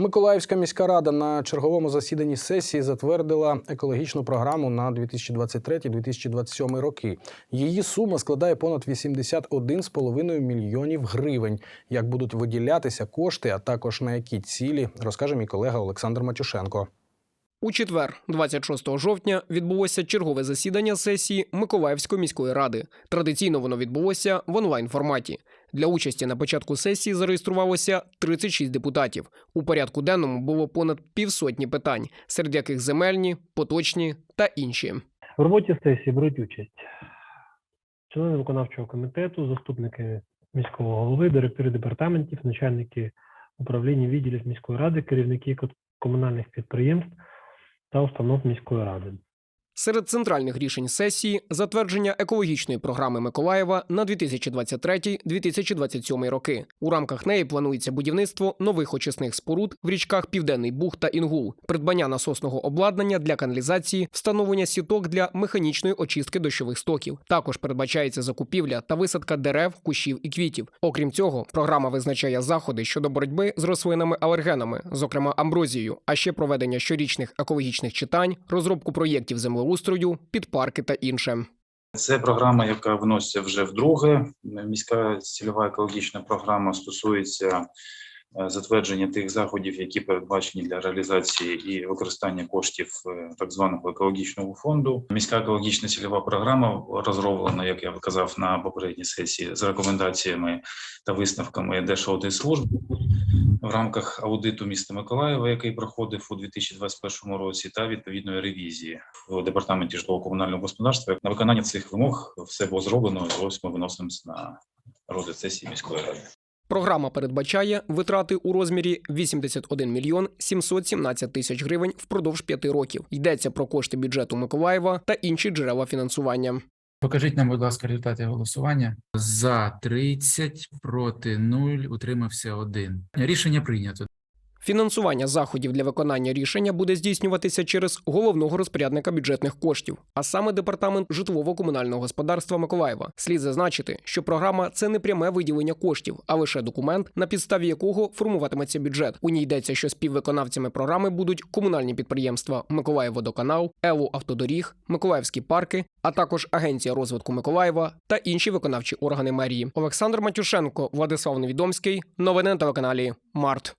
Миколаївська міська рада на черговому засіданні сесії затвердила екологічну програму на 2023-2027 роки. Її сума складає понад 81,5 мільйонів гривень. Як будуть виділятися кошти, а також на які цілі, розкаже мій колега Олександр Матюшенко. У четвер, 26 жовтня, відбулося чергове засідання сесії Миколаївської міської ради. Традиційно воно відбулося в онлайн форматі. Для участі на початку сесії зареєструвалося 36 депутатів. У порядку денному було понад півсотні питань, серед яких земельні, поточні та інші. В роботі сесії беруть участь члени виконавчого комітету, заступники міського голови, директори департаментів, начальники управління відділів міської ради, керівники комунальних підприємств та установ міської ради. Серед центральних рішень сесії затвердження екологічної програми Миколаєва на 2023-2027 роки. У рамках неї планується будівництво нових очисних споруд в річках Південний Буг та Інгул, придбання насосного обладнання для каналізації, встановлення сіток для механічної очистки дощових стоків. Також передбачається закупівля та висадка дерев, кущів і квітів. Окрім цього, програма визначає заходи щодо боротьби з рослинами-алергенами, зокрема амброзією, а ще проведення щорічних екологічних читань, розробку проєктів землеустрою, підпарки та інше. Це програма, яка вноситься вже вдруге. Міська цільова екологічна програма стосується е, затвердження тих заходів, які передбачені для реалізації і використання коштів е, так званого екологічного фонду. Міська екологічна цільова програма розроблена, як я казав на попередній сесії, з рекомендаціями та висновками Держаудитслужби в рамках аудиту міста Миколаєва, який проходив у 2021 році, та відповідної ревізії в департаменті житлово-комунального господарства. На виконання цих вимог все було зроблено. і Ось ми виносимося на розгляд сесії міської ради. Програма передбачає витрати у розмірі 81 мільйон 717 тисяч гривень впродовж п'яти років. Йдеться про кошти бюджету Миколаєва та інші джерела фінансування. Покажіть нам, будь ласка, результати голосування. За 30, проти 0, утримався 1. Рішення прийнято. Фінансування заходів для виконання рішення буде здійснюватися через головного розпорядника бюджетних коштів, а саме департамент житлово-комунального господарства Миколаєва. Слід зазначити, що програма це не пряме виділення коштів, а лише документ, на підставі якого формуватиметься бюджет. У ній йдеться, що співвиконавцями програми будуть комунальні підприємства Миколаївводоканал, Елу Автодоріг, Миколаївські парки, а також Агенція розвитку Миколаєва та інші виконавчі органи мерії. Олександр Матюшенко, Владислав Невідомський. Новини на телеканалі Март.